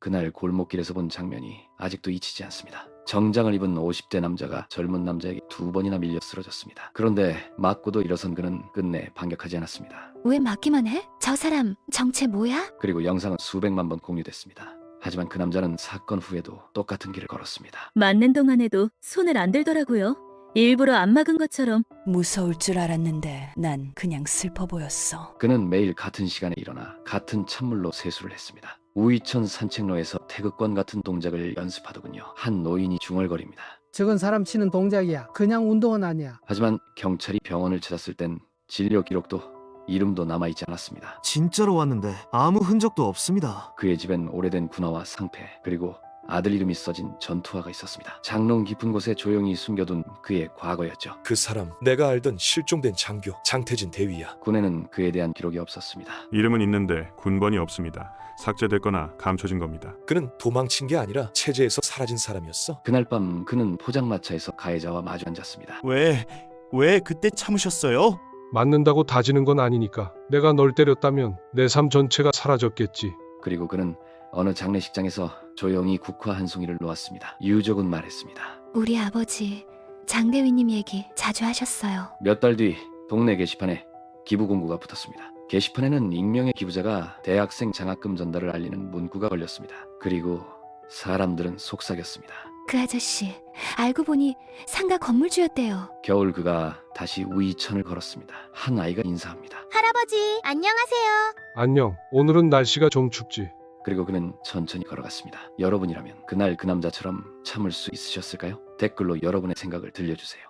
그날 골목길에서 본 장면이 아직도 잊히지 않습니다. 정장을 입은 50대 남자가 젊은 남자에게 두 번이나 밀려 쓰러졌습니다. 그런데 맞고도 일어선 그는 끝내 반격하지 않았습니다. 왜 맞기만 해? 저 사람 정체 뭐야? 그리고 영상은 수백만 번 공유됐습니다. 하지만 그 남자는 사건 후에도 똑같은 길을 걸었습니다. 맞는 동안에도 손을 안 들더라고요. 일부러 안 막은 것처럼 무서울 줄 알았는데 난 그냥 슬퍼 보였어. 그는 매일 같은 시간에 일어나 같은 찬물로 세수를 했습니다. 우이천 산책로에서 태극권 같은 동작을 연습하더군요. 한 노인이 중얼거립니다. 저건 사람 치는 동작이야. 그냥 운동은 아니야. 하지만 경찰이 병원을 찾았을 땐 진료 기록도 이름도 남아있지 않았습니다. 진짜로 왔는데 아무 흔적도 없습니다. 그의 집엔 오래된 군화와 상패 그리고 아들 이름이 써진 전투화가 있었습니다. 장롱 깊은 곳에 조용히 숨겨둔 그의 과거였죠. 그 사람 내가 알던 실종된 장교 장태진 대위야. 군에는 그에 대한 기록이 없었습니다. 이름은 있는데 군번이 없습니다. 삭제됐거나 감춰진 겁니다. 그는 도망친 게 아니라 체제에서 사라진 사람이었어. 그날 밤 그는 포장마차에서 가해자와 마주 앉았습니다. 왜, 왜 그때 참으셨어요? 맞는다고 다지는 건 아니니까. 내가 널 때렸다면 내 삶 전체가 사라졌겠지. 그리고 그는 어느 장례식장에서 조용히 국화 한 송이를 놓았습니다. 유족은 말했습니다. 우리 아버지 장대위님 얘기 자주 하셨어요. 몇 달 뒤 동네 게시판에 기부 공고가 붙었습니다. 게시판에는 익명의 기부자가 대학생 장학금 전달을 알리는 문구가 걸렸습니다. 그리고 사람들은 속삭였습니다. 그 아저씨 알고 보니 상가 건물주였대요. 겨울 그가 다시 우이천을 걸었습니다. 한 아이가 인사합니다. 할아버지, 안녕하세요. 안녕. 오늘은 날씨가 좀 춥지. 그리고 그는 천천히 걸어갔습니다. 여러분이라면 그날 그 남자처럼 참을 수 있으셨을까요? 댓글로 여러분의 생각을 들려주세요.